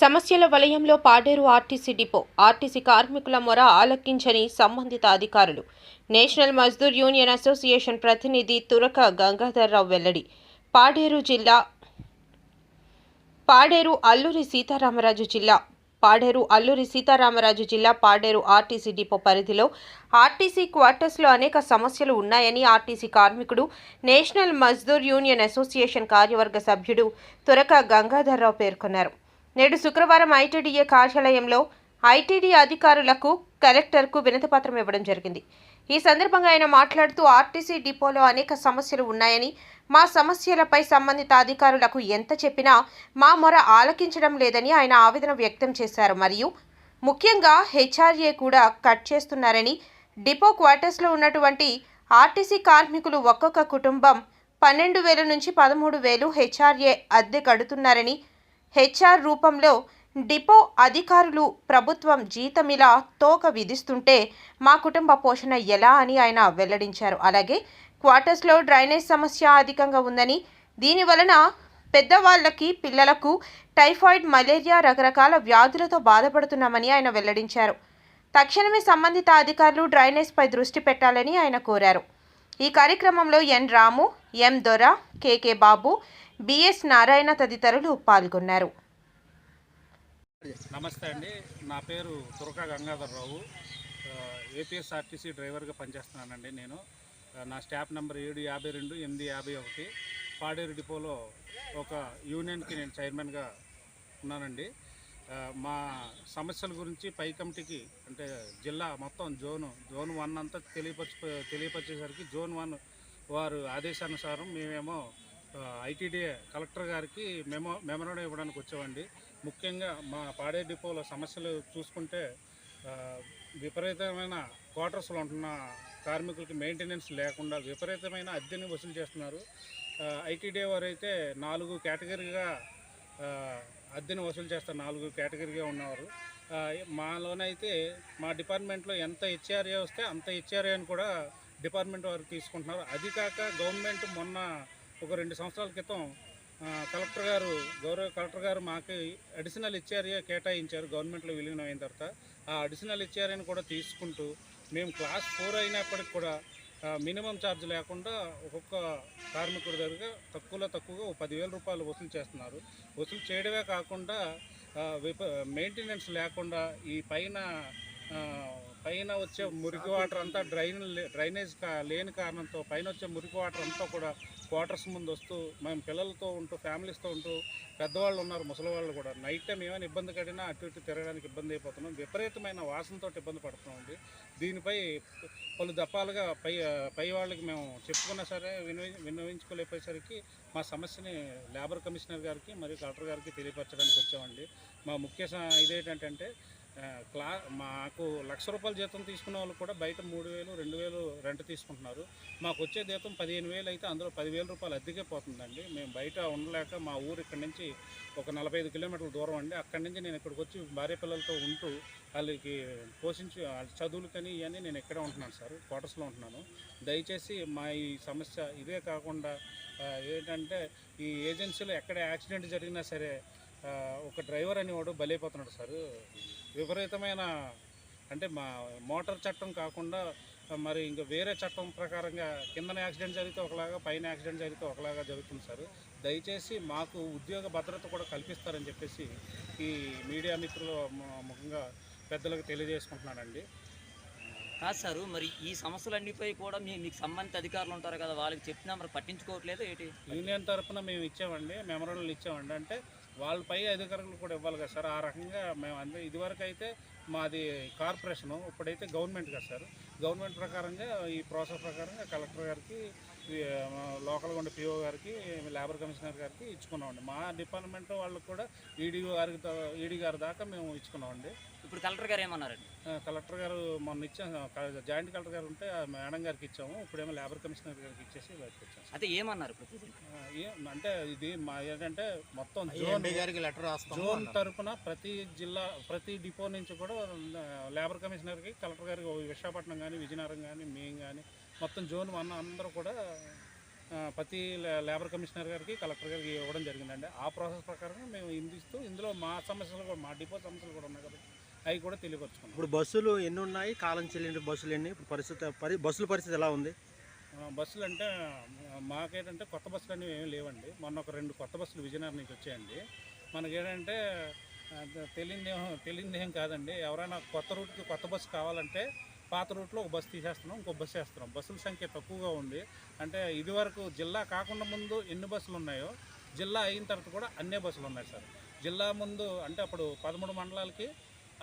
సమస్యల వలయంలో Paderu RTC depot. RTC కార్మికుల మొర ఆలకించని సంబంధిత అధికారులు. నేషనల్ మజ్దూర్ యూనియన్ అసోసియేషన్ ప్రతినిధి తురక గంగాధర్రావు వెల్లడి. పాడేరు జిల్లా పాడేరు అల్లూరి సీతారామరాజు జిల్లా పాడేరు అల్లూరి సీతారామరాజు జిల్లా పాడేరు ఆర్టీసీ డిపో పరిధిలో ఆర్టీసీ క్వార్టర్స్లో అనేక సమస్యలు ఉన్నాయని ఆర్టీసీ కార్మికుడు నేషనల్ మజ్దూర్ యూనియన్ అసోసియేషన్ కార్యవర్గ సభ్యుడు తురక గంగాధర్రావు పేర్కొన్నారు. నేడు శుక్రవారం ఐటీడీఏ కార్యాలయంలో ఐటీడీ అధికారులకు కలెక్టర్కు వినతిపత్రం ఇవ్వడం జరిగింది. ఈ సందర్భంగా ఆయన మాట్లాడుతూ ఆర్టీసీ డిపోలో అనేక సమస్యలు ఉన్నాయని మా సమస్యలపై సంబంధిత అధికారులకు ఎంత చెప్పినా మా మొర ఆలకించడం లేదని ఆయన ఆవేదన వ్యక్తం చేశారు. మరియు ముఖ్యంగా హెచ్ఆర్ఏ కూడా కట్ చేస్తున్నారని డిపో క్వార్టర్స్లో ఉన్నటువంటి ఆర్టీసీ కార్మికులు ఒక్కొక్క కుటుంబం పన్నెండు వేల నుంచి పదమూడు వేలు హెచ్ఆర్ఏ అద్దె కడుతున్నారని హెచ్ఆర్ రూపంలో డిపో అధికారులు ప్రభుత్వం జీతమిలా తోక విధిస్తుంటే మా కుటుంబ పోషణ ఎలా అని ఆయన వెల్లడించారు. అలాగే క్వార్టర్స్లో డ్రైనేజ్ సమస్య అధికంగా ఉందని దీని వలన పెద్దవాళ్ళకి పిల్లలకు టైఫాయిడ్ మలేరియా రకరకాల వ్యాధులతో బాధపడుతున్నామని ఆయన వెల్లడించారు. తక్షణమే సంబంధిత అధికారులు డ్రైనేజ్పై దృష్టి పెట్టాలని ఆయన కోరారు. ఈ కార్యక్రమంలో ఎన్ రాము ఎం దొర కేకే బాబు బిఎస్ నారాయణ తదితరులు పాల్గొన్నారు. నమస్తే అండి. నా పేరు తురక గంగాధరరావు. ఏపీఎస్ఆర్టీసీ డ్రైవర్గా పనిచేస్తున్నానండి నేను. నా స్టాఫ్ నెంబర్ ఏడు యాభై రెండు ఎనిమిది యాభై ఒకటి. పాడేరు డిపోలో ఒక యూనియన్కి నేను చైర్మన్గా ఉన్నానండి. మా సమస్యల గురించి పై కమిటీకి అంటే జిల్లా మొత్తం జోను జోన్ వన్ అంతా తెలియపరిచి తెలియపరిచేసరికి జోన్ వన్ వారు ఆదేశానుసారం మేమేమో ఐటీడీఏ కలెక్టర్ గారికి మెమో మెమోరాండం ఇవ్వడానికి వచ్చామండి. ముఖ్యంగా మా పాడే డిపోలో సమస్యలు చూసుకుంటే విపరీతమైన క్వార్టర్స్లో ఉంటున్న కార్మికులకి మెయింటెనెన్స్ లేకుండా విపరీతమైన అద్దెని వసూలు చేస్తున్నారు. ఐటీడీ వారు అయితే నాలుగు కేటగిరీగా అద్దెని వసూలు చేస్తారు. నాలుగు కేటగిరీగా ఉన్నవారు. మాలోనైతే మా డిపార్ట్మెంట్లో ఎంత హెచ్ఆర్ఏ వస్తే అంత హెచ్ఆర్ఏ అని కూడా డిపార్ట్మెంట్ వారు తీసుకుంటున్నారు. అది కాక గవర్నమెంట్ మొన్న ఒక రెండు సంవత్సరాల క్రితం కలెక్టర్ గారు గౌరవ కలెక్టర్ గారు మాకు అడిషనల్ హెచ్ఆర్ఏ కేటాయించారు గవర్నమెంట్లో విలీనం అయిన తర్వాత. ఆ అడిషనల్ హెచ్ఆర్ఏని కూడా తీసుకుంటూ మేము క్లాస్ ఫోర్ అయినప్పటికి కూడా మినిమం ఛార్జ్ లేకుండా ఒక్కొక్క కార్మికుడి దగ్గర తక్కువలో తక్కువగా ఒక పదివేల రూపాయలు వసూలు చేస్తున్నారు. వసూలు చేయడమే కాకుండా విప మెయింటెనెన్స్ లేకుండా ఈ పైన పైన వచ్చే మురికి వాటర్ అంతా డ్రైన్ డ్రైనేజ్ కా లేని కారణంతో పైన వచ్చే మురికి వాటర్ అంతా కూడా క్వార్టర్స్ ముందు వస్తూ మేము పిల్లలతో ఉంటూ ఫ్యామిలీస్తో ఉంటూ పెద్దవాళ్ళు ఉన్నారు ముసలి వాళ్ళు కూడా. నైట్ టైం ఏమైనా ఇబ్బంది కడినా అటు ఇటు తిరగడానికి ఇబ్బంది అయిపోతున్నాం. విపరీతమైన వాసనతో ఇబ్బంది పడుతున్నామండి దీనిపై పలు దఫాలుగా పై పై వాళ్ళకి మేము చెప్పుకున్నా సరే వినవి విన్నవించుకోలేకపోయేసరికి మా సమస్యని లేబర్ కమిషనర్ గారికి మరియు కలెక్టర్ గారికి తెలియపరచడానికి వచ్చామండి. మా ముఖ్య స- ఇదేంటంటే క్లా మాకు లక్ష రూపాయల జీతం తీసుకున్న వాళ్ళు కూడా బయట మూడు వేలు రెండు వేలు రెంట్ తీసుకుంటున్నారు. మాకు వచ్చే జీతం పదిహేను వేలు అయితే అందులో పదివేల రూపాయలు అద్దెకే పోతుందండి. మేము బయట ఉండలేక మా ఊరు ఇక్కడి నుంచి ఒక నలభై ఐదు కిలోమీటర్ల దూరం అండి. అక్కడి నుంచి నేను ఇక్కడికి వచ్చి భార్య పిల్లలతో ఉంటూ వాళ్ళకి పోషించి వాళ్ళ కానీ ఇవన్నీ నేను ఇక్కడే ఉంటున్నాను సార్ క్వార్టర్స్లో ఉంటున్నాను. దయచేసి మా ఈ సమస్య ఇదే కాకుండా ఏంటంటే ఈ ఏజెన్సీలో ఎక్కడ యాక్సిడెంట్ జరిగినా సరే ఒక డ్రైవర్ అనేవాడు బలైపోతున్నాడు సార్. విపరీతమైన అంటే మా మోటార్ చట్టం కాకుండా మరి ఇంకా వేరే చట్టం ప్రకారంగా కిందన యాక్సిడెంట్ జరిగితే ఒకలాగా పైన యాక్సిడెంట్ జరిగితే ఒకలాగా జరుగుతుంది సార్. దయచేసి మాకు ఉద్యోగ భద్రత కూడా కల్పిస్తారని చెప్పేసి ఈ మీడియా మిత్రుల ముఖంగా పెద్దలకు తెలియజేసుకుంటున్నానండి. కాదు సారు మరి ఈ సమస్యలన్నిపై కూడా మీ మీకు సంబంధిత అధికారులు ఉంటారు కదా వాళ్ళకి చెప్పినా మరి పట్టించుకోవట్లేదు ఏంటి? యూనియన్ తరఫున మేము ఇచ్చామండి మెమోరాండాలు ఇచ్చామండి అంటే వాళ్ళపై అధికారులు కూడా ఇవ్వాలి కదా సార్ ఆ రకంగా మేము అందే ఇదివరకు అయితే మాది కార్పొరేషను ఇప్పుడైతే గవర్నమెంట్ కదా సార్. గవర్నమెంట్ ప్రకారంగా ఈ ప్రాసెస్ ప్రకారంగా కలెక్టర్ గారికి ఈ, మా లోకల్గా ఉండే పిఓ గారికి లేబర్ కమిషనర్ గారికి ఇచ్చుకున్నామండి. మా డిపార్ట్మెంట్ వాళ్ళకి కూడా ఈడీ గారికి ఈడీ గారి దాకా మేము ఇచ్చుకున్నామండి. ఇప్పుడు కలెక్టర్ గారు ఏమన్నారండి కలెక్టర్ గారు మొన్న ఇచ్చాం క- జాయింట్ కలెక్టర్ గారు ఉంటే ఆ మేడం గారికి ఇచ్చాము ఇప్పుడేమో లేబర్ కమిషనర్ గారికి ఇచ్చేసి బయటకు వచ్చాం సార్. అయితే ఏమన్నారు అంటే ఇది మా ఏంటంటే మొత్తం జోన్ గారికి లెటర్ రాస్తాము జోన్. తరపున ప్రతి జిల్లా ప్రతి డిపో నుంచి కూడా లేబర్ కమిషనర్కి కలెక్టర్ గారికి విశాఖపట్నం కానీ విజయనగరం కానీ మేము కానీ మొత్తం జోన్ వన్ అందరూ కూడా ప్రతి లేబర్ కమిషనర్ గారికి కలెక్టర్ గారికి ఇవ్వడం జరిగిందండి ఆ ప్రాసెస్ ప్రకారం మేము ఇందిస్తూ ఇందులో మా సమస్యలు కూడా మా డిపో సమస్యలు కూడా ఉన్నాయి కాబట్టి అవి కూడా తెలియపరుచుకున్నాం. ఇప్పుడు బస్సులు ఎన్ని ఉన్నాయి కాలం చెల్లిన బస్సులు ఎన్ని? ఇప్పుడు పరిస్థితి పరి బస్సుల పరిస్థితి ఎలా ఉంది? బస్సులు అంటే మాకేంటంటే కొత్త బస్సులు అనేవి ఏమీ లేవండి. మొన్న ఒక రెండు కొత్త బస్సులు విజయనగరం నుంచి వచ్చాయండి. మనకేంటంటే ఆ, తెలియదు కాదండి. ఎవరైనా కొత్త రూట్కి కొత్త బస్సు కావాలంటే పాత రూట్లో ఒక బస్సు తీసేస్తున్నాం ఇంకో బస్సు వేస్తున్నాం. బస్సుల సంఖ్య తక్కువగా ఉంది. అంటే ఇదివరకు జిల్లా కాకుండా ముందు ఎన్ని బస్సులు ఉన్నాయో జిల్లా అయిన తర్వాత కూడా అన్నే బస్సులు ఉన్నాయి సార్. జిల్లా ముందు అంటే అప్పుడు పదమూడు మండలాలకి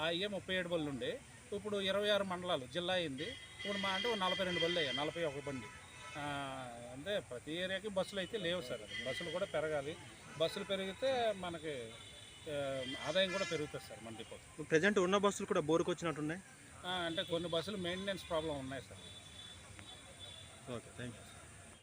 అయ్యే ముప్పై ఏడు బళ్ళు ఉండే. ఇప్పుడు ఇరవై ఆరు మండలాలు జిల్లా అయింది. ఇప్పుడు మా అంటే నలభై రెండు బళ్ళు అయ్యాయి నలభై ఒక బండి. అంటే ప్రతి ఏరియాకి బస్సులు అయితే లేవు సార్ బస్సులు కూడా పెరగాలి. బస్సులు పెరిగితే మనకి ఆదాయం కూడా పెరుగుతుంది సార్ మన డిపో ప్రజెంట్ ఉన్న బస్సులు కూడా బోరుకు వచ్చినట్టున్నాయి అంటే కొన్ని బస్సులు మెయింటెనెన్స్ ప్రాబ్లం ఉన్నాయి సార్. Okay thank you